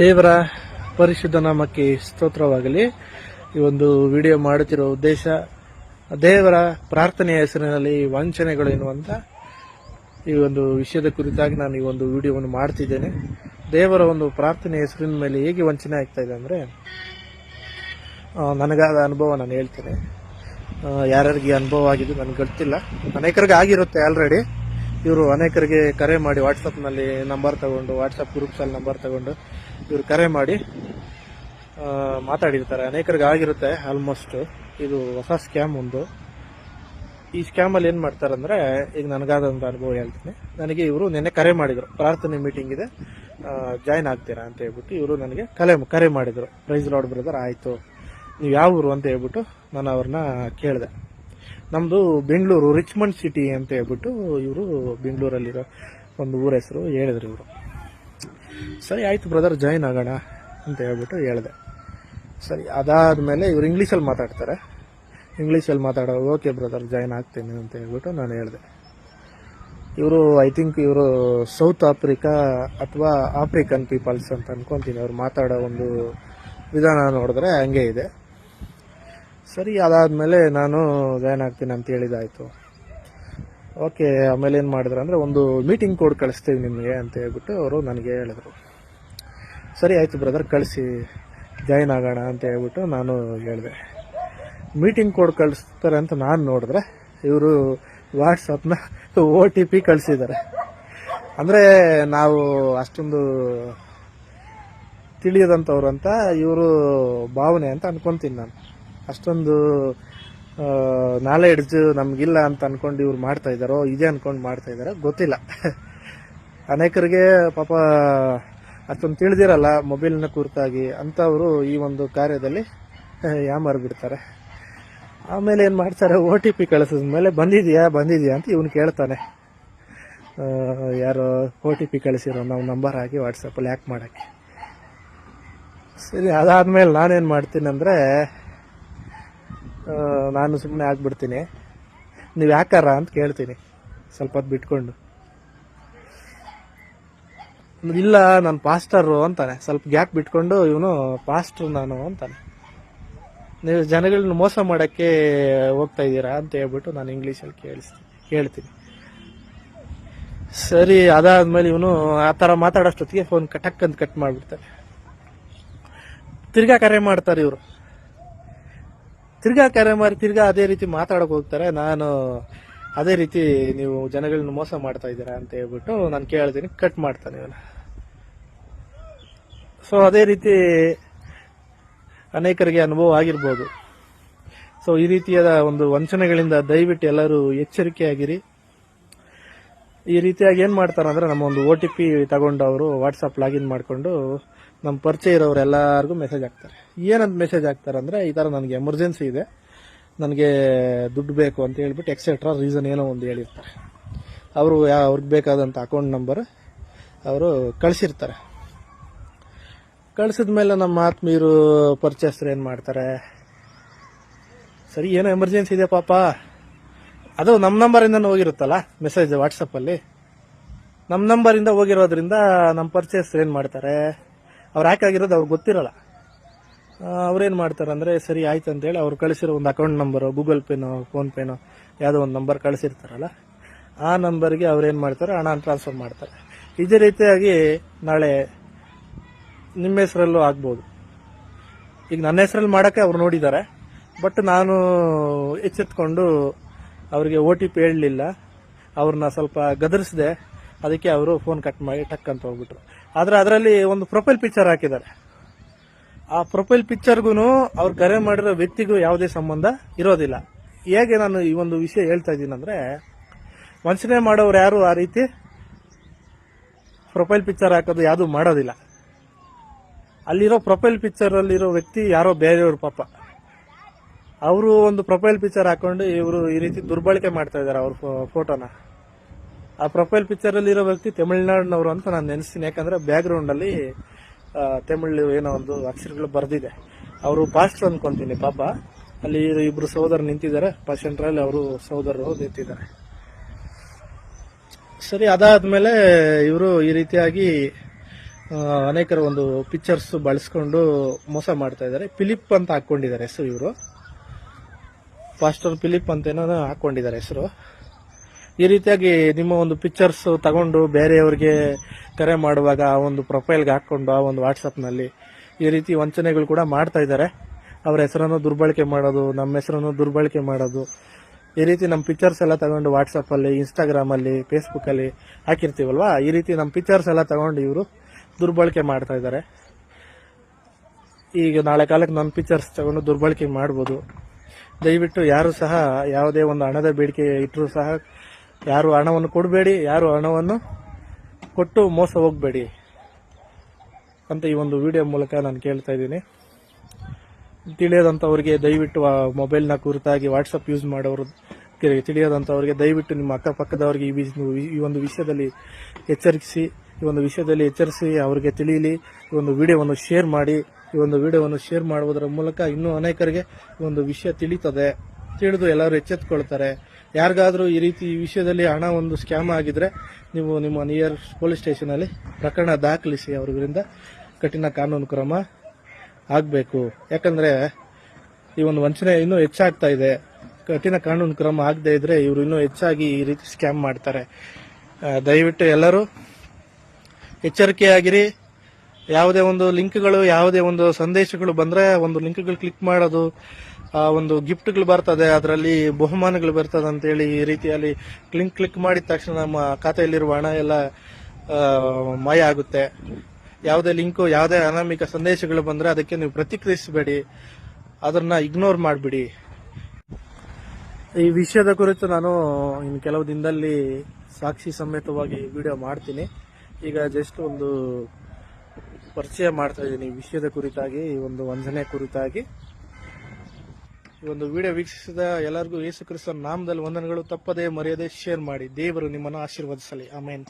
ದೇವರ ಪರಿಶುದ್ಧ ನಾಮಕ್ಕೆ ಸ್ತೋತ್ರವಾಗಲಿ. ಈ ಒಂದು ವಿಡಿಯೋ ಮಾಡುತ್ತಿರೋ ಉದ್ದೇಶ, ದೇವರ ಪ್ರಾರ್ಥನೆಯ ಹೆಸರಿನಲ್ಲಿ ವಂಚನೆಗಳು ಎನ್ನುವಂತ ಈ ಒಂದು ವಿಷಯದ ಕುರಿತಾಗಿ ನಾನು ಈ ಒಂದು ವಿಡಿಯೋವನ್ನು ಮಾಡ್ತಿದ್ದೇನೆ. ದೇವರ ಒಂದು ಪ್ರಾರ್ಥನೆಯ ಹೆಸರಿನ ಮೇಲೆ ಹೇಗೆ ವಂಚನೆ ಆಗ್ತಾ ಇದೆ ಅಂದರೆ ನನಗಾದ ಅನುಭವ ನಾನು ಹೇಳ್ತೇನೆ. ಯಾರ್ಯಾರಿಗೆ ಅನುಭವ ಆಗಿದ್ದು ನನಗೆ ಗೊತ್ತಿಲ್ಲ. ಅನೇಕರಿಗೆ ಆಗಿರುತ್ತೆ ಆಲ್ರೆಡಿ ಇವರು ಅನೇಕರಿಗೆ ಕರೆ ಮಾಡಿ ವಾಟ್ಸಪ್ನಲ್ಲಿ ನಂಬರ್ ತಗೊಂಡು ವಾಟ್ಸಪ್ ಗ್ರೂಪ್ಸಲ್ಲಿ ನಂಬರ್ ತಗೊಂಡು ಇವರು ಕರೆ ಮಾಡಿ ಮಾತಾಡಿರ್ತಾರೆ. ಅನೇಕರಿಗೆ ಆಗಿರುತ್ತೆ ಆಲ್ಮೋಸ್ಟ್ ಇದು ಹೊಸ ಸ್ಕ್ಯಾಮ್ ಒಂದು. ಈ ಸ್ಕ್ಯಾಮಲ್ಲಿ ಏನು ಮಾಡ್ತಾರೆ ಅಂದರೆ, ಈಗ ನನಗಾದಂಥ ಅನುಭವ ಹೇಳ್ತೀನಿ. ನನಗೆ ಇವರು ನಿನ್ನೆ ಕರೆ ಮಾಡಿದರು. ಪ್ರಾರ್ಥನೆ ಮೀಟಿಂಗ್ ಇದೆ. ಜಾಯ್ನ್ ಆಗ್ತೀರಾ ಅಂತ ಹೇಳ್ಬಿಟ್ಟು ಇವರು ನನಗೆ ಕಲೆ, ಕರೆ ಮಾಡಿದರು. ಪ್ರೈಸ್ ಲಾರ್ಡ್ ಬ್ರದರ್ ಆಯಿತು. ನೀವು ಯಾವ ಊರು ಅಂತ ಹೇಳ್ಬಿಟ್ಟು ನಾನು ಅವ್ರನ್ನ ಕೇಳಿದೆ. ನಮ್ಮದು ಬೆಂಗಳೂರು ರಿಚ್ಮಂಡ್ ಸಿಟಿ ಅಂತ ಹೇಳ್ಬಿಟ್ಟು ಇವರು ಬೆಂಗಳೂರಲ್ಲಿರೋ ಒಂದು ಊರ ಹೆಸರು ಹೇಳಿದ್ರು ಇವರು. ಸರಿ, ಆಯಿತು ಬ್ರದರ್ ಜಾಯ್ನ್ ಆಗೋಣ ಅಂತ ಹೇಳ್ಬಿಟ್ಟು ಹೇಳಿದೆ. ಸರಿ, ಅದಾದಮೇಲೆ ಇವರು ಇಂಗ್ಲೀಷಲ್ಲಿ ಮಾತಾಡ್ತಾರೆ. ಇಂಗ್ಲೀಷಲ್ಲಿ ಮಾತಾಡೋ ಓಕೆ ಬ್ರದರ್ ಜಾಯ್ನ್ ಆಗ್ತೀನಿ ಅಂತ ಹೇಳ್ಬಿಟ್ಟು ನಾನು ಹೇಳಿದೆ. ಇವರು ಐ ಥಿಂಕ್ ಇವರು ಸೌತ್ ಆಫ್ರಿಕಾ ಅಥವಾ ಆಫ್ರಿಕನ್ ಪೀಪಲ್ಸ್ ಅಂತ ಅನ್ಕೊಂತೀನಿ. ಅವ್ರು ಮಾತಾಡೋ ಒಂದು ವಿಧಾನ ನೋಡಿದ್ರೆ ಹಂಗೆ ಇದೆ. ಸರಿ, ಅದಾದಮೇಲೆ ನಾನು ಜಾಯ್ನ್ ಆಗ್ತೀನಿ ಅಂತ ಹೇಳಿದಾಯ್ತು. ಓಕೆ, ಆಮೇಲೆ ಏನು ಮಾಡಿದ್ರು ಅಂದರೆ ಒಂದು ಮೀಟಿಂಗ್ ಕೋಡ್ ಕಳಿಸ್ತೀವಿ ನಿಮಗೆ ಅಂತ ಹೇಳ್ಬಿಟ್ಟು ಅವರು ನನಗೆ ಹೇಳಿದರು. ಸರಿ, ಆಯಿತು ಬ್ರದರ್ ಕಳಿಸಿ. ಜಾಯ್ನ್ ಆಗೋಣ ಅಂತ ಹೇಳ್ಬಿಟ್ಟು ನಾನು ಹೇಳಿದೆ. ಮೀಟಿಂಗ್ ಕೋಡ್ ಕಳಿಸ್ತಾರೆ ಅಂತ ನಾನು ನೋಡಿದ್ರೆ ಇವರು ವಾಟ್ಸಪ್ನ ಓ ಟಿ ಪಿ ಕಳಿಸಿದ್ದಾರೆ. ಅಂದರೆ ನಾವು ಅಷ್ಟೊಂದು ತಿಳಿಯದಂಥವ್ರು ಅಂತ ಇವರು ಭಾವನೆ ಅಂತ ಅನ್ಕೊಂತೀನಿ ನಾನು. ಅಷ್ಟೊಂದು ನಾಲೆಡ್ಜ್ ನಮಗಿಲ್ಲ ಅಂತ ಅನ್ಕೊಂಡು ಇವ್ರು ಮಾಡ್ತಾ ಇದ್ದಾರೋ, ಇದೆ ಅನ್ಕೊಂಡು ಮಾಡ್ತಾ ಇದ್ದಾರೋ, ಗೊತ್ತಿಲ್ಲ. ಅನೇಕರಿಗೆ ಪಾಪ, ಅಷ್ಟೊಂದು ತಿಳಿದಿರಲ್ಲ ಮೊಬೈಲ್ನ ಕುರಿತಾಗಿ. ಅಂಥವರು ಈ ಒಂದು ಕಾರ್ಯದಲ್ಲಿ ಯಾಮಾರು ಬಿಡ್ತಾರೆ ಆಮೇಲೆ ಏನು ಮಾಡ್ತಾರೆ, ಓ ಟಿ ಪಿ ಕಳಿಸಿದ ಮೇಲೆ ಬಂದಿದೆಯಾ ಬಂದಿದೆಯಾ ಅಂತ ಇವನು ಕೇಳ್ತಾನೆ. ಯಾರೋ ಓ ಟಿ ಪಿ ಕಳಿಸಿರೋ ನಾವು ನಂಬರ್ ಹಾಕಿ ವಾಟ್ಸಪ್ಪಲ್ಲಿ ಹ್ಯಾಕ್ ಮಾಡೋಕ್ಕೆ. ಸರಿ, ಅದಾದ್ಮೇಲೆ ನಾನೇನು ಮಾಡ್ತೀನಿ ಅಂದರೆ ನಾನು ಸುಮ್ಮನೆ ಆಗ್ಬಿಡ್ತೀನಿ. ನೀವು ಯಾಕಾರ ಅಂತ ಕೇಳ್ತೀನಿ. ಸ್ವಲ್ಪ ಹೊತ್ತು ಬಿಟ್ಕೊಂಡು. ಇಲ್ಲ, ನಾನು ಪಾಸ್ಟರು ಅಂತಾನೆ. ಸ್ವಲ್ಪ ಗ್ಯಾಪ್ ಬಿಟ್ಕೊಂಡು ಇವನು ಪಾಸ್ಟರ್ ನಾನು ಅಂತಾನೆ. ನೀವು ಜನಗಳನ್ನ ಮೋಸ ಮಾಡೋಕ್ಕೆ ಹೋಗ್ತಾ ಇದ್ದೀರಾ ಅಂತ ಹೇಳ್ಬಿಟ್ಟು ನಾನು ಇಂಗ್ಲೀಷಲ್ಲಿ ಕೇಳಿಸ್ತೀನಿ ಕೇಳ್ತೀನಿ. ಸರಿ, ಅದಾದ್ಮೇಲೆ ಇವನು ಆ ಥರ ಮಾತಾಡೋಷ್ಟೊತ್ತಿಗೆ ಫೋನ್ ಕಟಕ್ ಅಂತ ಕಟ್ ಮಾಡಿಬಿಡ್ತಾರೆ. ತಿರ್ಗಾ ಕರೆ ಮಾಡ್ತಾರೆ ಇವರು. ತಿರ್ಗಾ ಕರೆ ಮಾಡಿ ತಿರ್ಗಾ ಅದೇ ರೀತಿ ಮಾತಾಡಕ್ ಹೋಗ್ತಾರೆ. ನಾನು ಅದೇ ರೀತಿ ನೀವು ಜನಗಳನ್ನ ಮೋಸ ಮಾಡ್ತಾ ಇದ್ದೀರಾ ಅಂತ ಹೇಳ್ಬಿಟ್ಟು ನಾನು ಕೇಳ್ತೀನಿ ಕಟ್ ಮಾಡ್ತಾನೆ ಇವನು. ಸೊ ಅದೇ ರೀತಿ ಅನೇಕರಿಗೆ ಅನುಭವ ಆಗಿರ್ಬೋದು. ಸೊ ಈ ರೀತಿಯಾದ ಒಂದು ವಂಚನೆಗಳಿಂದ ದಯವಿಟ್ಟು ಎಲ್ಲರೂ ಎಚ್ಚರಿಕೆಯಾಗಿರಿ. ಈ ರೀತಿಯಾಗಿ ಏನು ಮಾಡ್ತಾರೆ ಅಂದರೆ ನಮ್ಮ ಒಂದು ಒ ಟಿ ಪಿ ತಗೊಂಡು ಅವರು ವಾಟ್ಸಪ್ ಲಾಗಿನ್ ಮಾಡಿಕೊಂಡು ನಮ್ಮ ಪರಿಚಯ ಇರೋರು ಎಲ್ಲರಿಗೂ ಮೆಸೇಜ್ ಹಾಕ್ತಾರೆ. ಏನಂತ ಮೆಸೇಜ್ ಹಾಕ್ತಾರೆ ಅಂದರೆ ಈ ಥರ ನನಗೆ ಎಮರ್ಜೆನ್ಸಿ ಇದೆ. ನನಗೆ ದುಡ್ಡು ಬೇಕು ಅಂತ ಹೇಳ್ಬಿಟ್ಟು ಎಕ್ಸೆಟ್ರಾ ರೀಸನ್ ಏನೋ ಒಂದು ಹೇಳಿರ್ತಾರೆ. ಅವರು ಯಾ, ಅವ್ರಿಗೆ ಬೇಕಾದಂಥ ಅಕೌಂಟ್ ನಂಬರ್ ಅವರು ಕಳಿಸಿರ್ತಾರೆ. ಕಳಿಸಿದ ಮೇಲೆ ನಮ್ಮ ಆತ್ಮೀಯರು ಪರಿಚಯಸ್ಥರು ಏನು ಮಾಡ್ತಾರೆ? ಸರಿ, ಏನೋ ಎಮರ್ಜೆನ್ಸಿ ಇದೆ ಪಾಪ. ಅದು ನಮ್ಮ ನಂಬರಿಂದ ಹೋಗಿರುತ್ತಲ್ಲ ಮೆಸೇಜ್ ವಾಟ್ಸಪ್ಪಲ್ಲಿ ನಮ್ಮ ನಂಬರಿಂದ ಹೋಗಿರೋದ್ರಿಂದ ನಮ್ಮ ಪರ್ಚೇಸ್ ಏನು ಮಾಡ್ತಾರೆ? ಅವ್ರು ಯಾಕೆ ಆಗಿರೋದು ಅವ್ರಿಗೆ ಗೊತ್ತಿರಲ್ಲ ಅವ್ರೇನು ಮಾಡ್ತಾರೆ ಅಂದರೆ, ಸರಿ, ಆಯ್ತು ಅಂತೇಳಿ ಅವ್ರು ಕಳಿಸಿರೋ ಒಂದು ಅಕೌಂಟ್ ನಂಬರು ಗೂಗಲ್ ಪೇನೋ ಫೋನ್ಪೇನೋ ಯಾವುದೋ ಒಂದು ನಂಬರ್ ಕಳಿಸಿರ್ತಾರಲ್ಲ, ಆ ನಂಬರ್ಗೆ ಅವ್ರೇನು ಮಾಡ್ತಾರೆ, ಹಣ ಟ್ರಾನ್ಸ್ಫರ್ ಮಾಡ್ತಾರೆ. ಇದೇ ರೀತಿಯಾಗಿ ನಾಳೆ ನಿಮ್ಮ ಹೆಸರಲ್ಲೂ ಆಗ್ಬೋದು. ಈಗ ನನ್ನ ಹೆಸರಲ್ಲಿ ಮಾಡೋಕ್ಕೆ ಅವ್ರು ನೋಡಿದ್ದಾರೆ, ಬಟ್ ನಾನು ಎಚ್ಚೆತ್ಕೊಂಡು ಅವರಿಗೆ ಓ ಟಿ ಪಿ ಹೇಳಲಿಲ್ಲ. ಅವ್ರನ್ನ ಸ್ವಲ್ಪ ಗದರಿಸಿದೆ. ಅದಕ್ಕೆ ಅವರು ಫೋನ್ ಕಟ್ ಮಾಡಿ ಟಕ್ ಅಂತ ಹೋಗ್ಬಿಟ್ರು. ಆದರೆ ಅದರಲ್ಲಿ ಒಂದು ಪ್ರೊಫೈಲ್ ಪಿಕ್ಚರ್ ಹಾಕಿದ್ದಾರೆ. ಆ ಪ್ರೊಫೈಲ್ ಪಿಕ್ಚರ್ಗೂ ಅವ್ರು ಕರೆ ಮಾಡಿರೋ ವ್ಯಕ್ತಿಗೂ ಯಾವುದೇ ಸಂಬಂಧ ಇರೋದಿಲ್ಲ. ಹೇಗೆ ನಾನು ಈ ಒಂದು ವಿಷಯ ಹೇಳ್ತಾ ಇದ್ದೀನಿ ಅಂದರೆ, ವಂಚನೆ ಮಾಡೋರು ಯಾರು ಆ ರೀತಿ ಪ್ರೊಫೈಲ್ ಪಿಕ್ಚರ್ ಹಾಕೋದು ಯಾವುದು ಮಾಡೋದಿಲ್ಲ. ಅಲ್ಲಿರೋ ಪ್ರೊಫೈಲ್ ಪಿಕ್ಚರ್ ಅಲ್ಲಿರೋ ವ್ಯಕ್ತಿ ಯಾರೋ ಬೇರೆಯವ್ರ ಪಾಪ. ಅವರು ಒಂದು ಪ್ರೊಫೈಲ್ ಪಿಕ್ಚರ್ ಹಾಕೊಂಡು ಇವರು ಈ ರೀತಿ ದುರ್ಬಳಕೆ ಮಾಡ್ತಾ ಇದ್ದಾರೆ ಅವ್ರ ಫೋಟೋನ. ಆ ಪ್ರೊಫೈಲ್ ಪಿಕ್ಚರ್ ಅಲ್ಲಿರೋ ವ್ಯಕ್ತಿ ತಮಿಳ್ನಾಡಿನವರು ಅಂತ ನಾನು ನೆನೆಸ್ತೀನಿ. ಯಾಕಂದ್ರೆ ಬ್ಯಾಕ್ ಗ್ರೌಂಡ್ ಅಲ್ಲಿ ತಮಿಳು ಏನೋ ಒಂದು ಅಕ್ಷರಗಳು ಬರೆದಿದೆ. ಅವರು ಪಾಸ್ಟರ್ ಅನ್ಕೊಂತೀನಿ ಪಾಪ. ಅಲ್ಲಿ ಇಬ್ರು ಸಹೋದರ ನಿಂತಿದ್ದಾರೆ. ಸೆಂಟ್ರಲ್ಲಿ ಅವರು ಸಹೋದರರು ನಿಂತಿದ್ದಾರೆ. ಸರಿ, ಅದಾದ್ಮೇಲೆ ಇವರು ಈ ರೀತಿಯಾಗಿ ಅನೇಕರ ಒಂದು ಪಿಕ್ಚರ್ಸ್ ಬಳಸ್ಕೊಂಡು ಮೋಸ ಮಾಡ್ತಾ ಇದ್ದಾರೆ. ಫಿಲಿಪ್ ಅಂತ ಹಾಕೊಂಡಿದ್ದಾರೆ ಹೆಸರು ಇವರು. ಪಾಸ್ಟರ್ ಫಿಲಿಪ್ ಅಂತ ಏನೋ ಹಾಕೊಂಡಿದ್ದಾರೆ ಹೆಸರು. ಈ ರೀತಿಯಾಗಿ ನಿಮ್ಮ ಒಂದು ಪಿಕ್ಚರ್ಸ್ ತಗೊಂಡು ಬೇರೆಯವ್ರಿಗೆ ಕರೆ ಮಾಡುವಾಗ ಆ ಒಂದು ಪ್ರೊಫೈಲ್ಗೆ ಹಾಕ್ಕೊಂಡು ಆ ಒಂದು ವಾಟ್ಸಪ್ನಲ್ಲಿ ಈ ರೀತಿ ವಂಚನೆಗಳು ಕೂಡ ಮಾಡ್ತಾ ಇದ್ದಾರೆ. ಅವರ ಹೆಸರನ್ನು ದುರ್ಬಳಕೆ ಮಾಡೋದು, ನಮ್ಮ ಹೆಸರನ್ನು ದುರ್ಬಳಕೆ ಮಾಡೋದು, ಈ ರೀತಿ ನಮ್ಮ ಪಿಕ್ಚರ್ಸ್ ಎಲ್ಲ ತಗೊಂಡು ವಾಟ್ಸಪ್ಪಲ್ಲಿ ಇನ್ಸ್ಟಾಗ್ರಾಮಲ್ಲಿ ಫೇಸ್ಬುಕ್ಕಲ್ಲಿ ಹಾಕಿರ್ತೀವಲ್ವಾ? ಈ ರೀತಿ ನಮ್ಮ ಪಿಕ್ಚರ್ಸ್ ಎಲ್ಲ ತಗೊಂಡು ಇವರು ದುರ್ಬಳಕೆ ಮಾಡ್ತಾ ಇದ್ದಾರೆ. ಈಗ ನಾಳೆ ಕಾಲಕ್ಕೆ ನನ್ನ ಪಿಕ್ಚರ್ಸ್ ತಗೊಂಡು ದುರ್ಬಳಕೆ ಮಾಡ್ಬೋದು. ದಯವಿಟ್ಟು ಯಾರು ಸಹ ಯಾವುದೇ ಒಂದು ಹಣದ ಬೇಡಿಕೆ ಇಟ್ಟರೂ ಸಹ ಯಾರು ಹಣವನ್ನು ಕೊಡಬೇಡಿ, ಯಾರು ಹಣವನ್ನು ಕೊಟ್ಟು ಮೋಸ ಹೋಗಬೇಡಿ ಅಂತ ಈ ಒಂದು ವಿಡಿಯೋ ಮೂಲಕ ನಾನು ಕೇಳ್ತಾ ಇದ್ದೀನಿ. ತಿಳಿಯದಂಥವ್ರಿಗೆ ದಯವಿಟ್ಟು ಮೊಬೈಲ್ನ ಕುರಿತಾಗಿ ವಾಟ್ಸಪ್ ಯೂಸ್ ಮಾಡೋರು ತಿಳಿಯದಂಥವ್ರಿಗೆ ದಯವಿಟ್ಟು ನಿಮ್ಮ ಅಕ್ಕಪಕ್ಕದವ್ರಿಗೆ ಈ ಈ ಒಂದು ವಿಷಯದಲ್ಲಿ ಎಚ್ಚರಿಸಿ, ಈ ಒಂದು ವಿಷಯದಲ್ಲಿ ಎಚ್ಚರಿಸಿ ಅವರಿಗೆ ತಿಳಿಯಲಿ ಈ ಒಂದು ವಿಡಿಯೋವನ್ನು ಶೇರ್ ಮಾಡಿ, ಈ ಒಂದು ವಿಡಿಯೋವನ್ನು ಶೇರ್ ಮಾಡುವುದರ ಮೂಲಕ ಇನ್ನೂ ಅನೇಕರಿಗೆ ಈ ಒಂದು ವಿಷಯ ತಿಳಿತದೆ. ತಿಳಿದು ಎಲ್ಲರೂ ಎಚ್ಚೆತ್ತುಕೊಳ್ತಾರೆ ಯಾರಿಗಾದರೂ ಈ ರೀತಿ ಈ ವಿಷಯದಲ್ಲಿ ಹಣ ಒಂದು ಸ್ಕ್ಯಾಮ್ ಆಗಿದ್ರೆ ನೀವು ನಿಮ್ಮ ನಿಯರ್ ಪೊಲೀಸ್ ಸ್ಟೇಷನಲ್ಲಿ ಪ್ರಕರಣ ದಾಖಲಿಸಿ ಅವ್ರ ವಿರುದ್ಧ ಕಠಿಣ ಕಾನೂನು ಕ್ರಮ ಆಗಬೇಕು. ಯಾಕಂದರೆ ಈ ಒಂದು ವಂಚನೆ ಇನ್ನೂ ಹೆಚ್ಚಾಗ್ತಾ ಇದೆ. ಕಠಿಣ ಕಾನೂನು ಕ್ರಮ ಆಗದೆ ಇದ್ರೆ ಇವರು ಇನ್ನೂ ಹೆಚ್ಚಾಗಿ ಈ ರೀತಿ ಸ್ಕ್ಯಾಮ್ ಮಾಡ್ತಾರೆ. ದಯವಿಟ್ಟು ಎಲ್ಲರೂ ಎಚ್ಚರಿಕೆಯಾಗಿರಿ. ಯಾವುದೇ ಒಂದು ಲಿಂಕ್ಗಳು, ಯಾವುದೇ ಒಂದು ಸಂದೇಶಗಳು ಬಂದರೆ ಒಂದು ಲಿಂಕ್ಗಳು ಕ್ಲಿಕ್ ಮಾಡೋದು ಒಂದು ಗಿಫ್ಟ್ಗಳು ಬರ್ತದೆ, ಅದರಲ್ಲಿ ಬಹುಮಾನಗಳು ಬರ್ತದೆ ಅಂತೇಳಿ ಈ ರೀತಿಯಲ್ಲಿ ಕ್ಲಿಂಕ್ ಕ್ಲಿಕ್ ಮಾಡಿದ ತಕ್ಷಣ ನಮ್ಮ ಖಾತೆಯಲ್ಲಿರುವ ಹಣ ಎಲ್ಲ ಮಾಯ ಆಗುತ್ತೆ. ಯಾವುದೇ ಲಿಂಕು, ಯಾವುದೇ ಅನಾಮಿಕ ಸಂದೇಶಗಳು ಬಂದರೆ ಅದಕ್ಕೆ ನೀವು ಪ್ರತಿಕ್ರಿಯಿಸಬೇಡಿ. ಅದನ್ನ ಇಗ್ನೋರ್ ಮಾಡಿಬಿಡಿ. ಈ ವಿಷಯದ ಕುರಿತು ನಾನು ಇನ್ನು ಕೆಲವು ದಿನದಲ್ಲಿ ಸಾಕ್ಷಿ ಸಮೇತವಾಗಿ ವಿಡಿಯೋ ಮಾಡ್ತೀನಿ. ಈಗ ಜಸ್ಟ್ ಒಂದು ಪರಿಚಯ ಮಾಡ್ತಾ ಇದ್ದೀನಿ ವಿಷಯದ ಕುರಿತಾಗಿ ಈ ಒಂದು ವಂದನೆ ಕುರಿತಾಗಿ. ಈ ಒಂದು ವಿಡಿಯೋ ವೀಕ್ಷಿಸಿದ ಎಲ್ಲರಿಗೂ ಯೇಸು ಕ್ರಿಸ್ತನ ನಾಮದಲ್ಲಿ ವಂದನೆಗಳು. ತಪ್ಪದೇ ಮರೆಯದೆ ಶೇರ್ ಮಾಡಿ. ದೇವರು ನಿಮ್ಮನ್ನು ಆಶೀರ್ವದಿಸಲಿ. ಆಮೇನ್